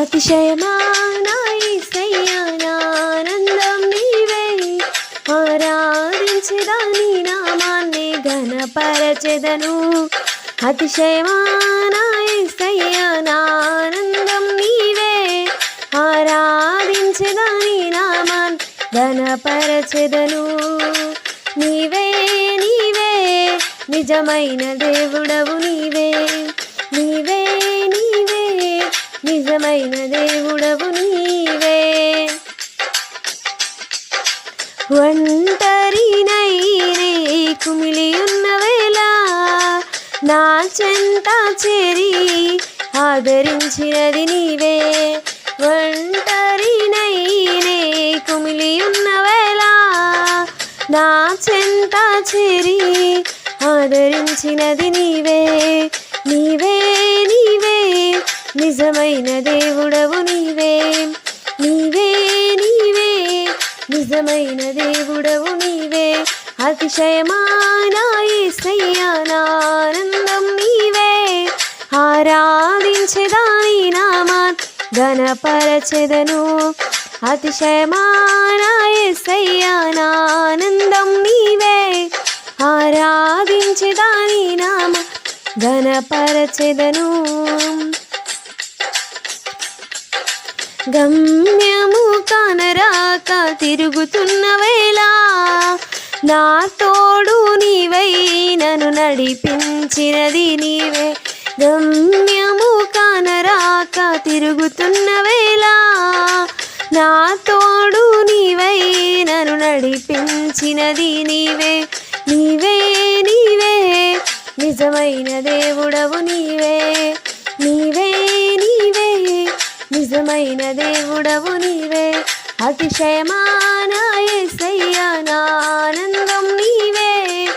అతిశయమానానందం నీవే ఆరాధించదా నీ నామాన్ని ఘనపరచెదను. అతిశయమానానందం నీవే ఆరాధించదా నీ నామాన్ ఘనపరచెదను. నీవే నీవే నిజమైన దేవుడవు నీవే. నీవే నీవే నిజమైన దేవుడవు నీవే. ఒంటరినై కుమిలి ఉన్న వేళ నా చెంత చేరి ఆదరించినది నీవే. ఒంటరినై కుమిలి ఉన్న వేళ నా చెంత చేరి ఆదరించినది నీవే. నీవే నిజమైన దేవుడవు నీవే. నీవే నీవే నిజమైన దేవుడవు నీవే. అతిశయమానానందం నీవే. ఆరాధించేదాని నామా ఘనపరచెదను అతిశయమానానందం నీవే. ఆరాధించేదాని నామ ఘనపరచెదను గమ్యము కనరాక తిరుగుతున్న వేళ నా తోడు నీవై నన్ను నడిపించినది నీవే. గమ్యము కనరాక తిరుగుతున్న వేళ నా తోడు నీవై నన్ను నడిపించినది నీవే. నీవే నీవే నిజమైన దేవుడవు నీవే నీవే. నీవే నిజమైన దేవుడవు నీవే. అతిశయమానానందం నీవే.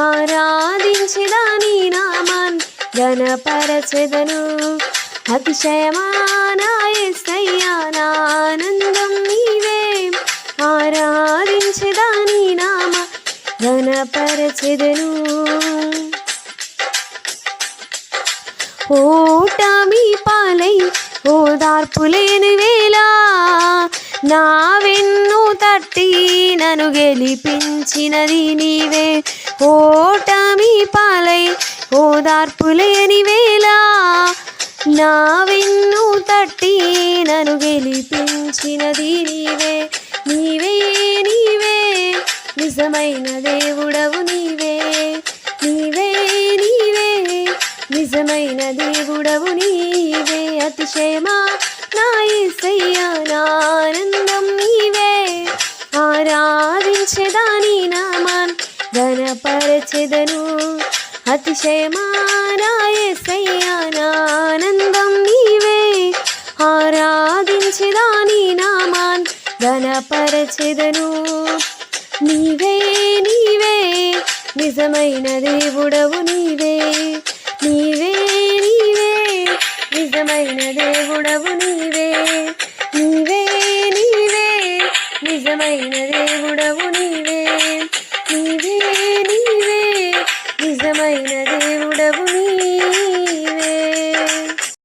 ఆరాధించదా నీ నామాన్ ఘనపరచెదను. అతిశయమానానందం నీవే. ఆరాధించదా నీ నామ గణపరచెదను ఓటమి పాలై ఓదార్పు లేని వేళ నా వెన్ను తట్టి నన్ను గెలిపించినది నీవే. ఓటమి పాలై ఓదార్పు లేని వేళ నా వెన్ను తట్టి నన్ను గెలిపించినది నీవే. నీవే నీవే నిజమైన దేవుడవు నీవే. నీవే నీవే అతిశయమా నా యేసయ్యా ఆనందం నీవే ఆరాధించెదాని నామాన్? ఘనపరచెదను? అతిశయమా? నా యేసయ్యా ఆనందం నీవే ఆరాధించెదాని నామాన్? ఘనపరచెదను? నీవే నీవే. నిజమైన దేవుడవు నీవే. నీవే నిజమైన దేవుడవు నీవే నీవే నీవే. నిజమైన దేవుడవు నీవే.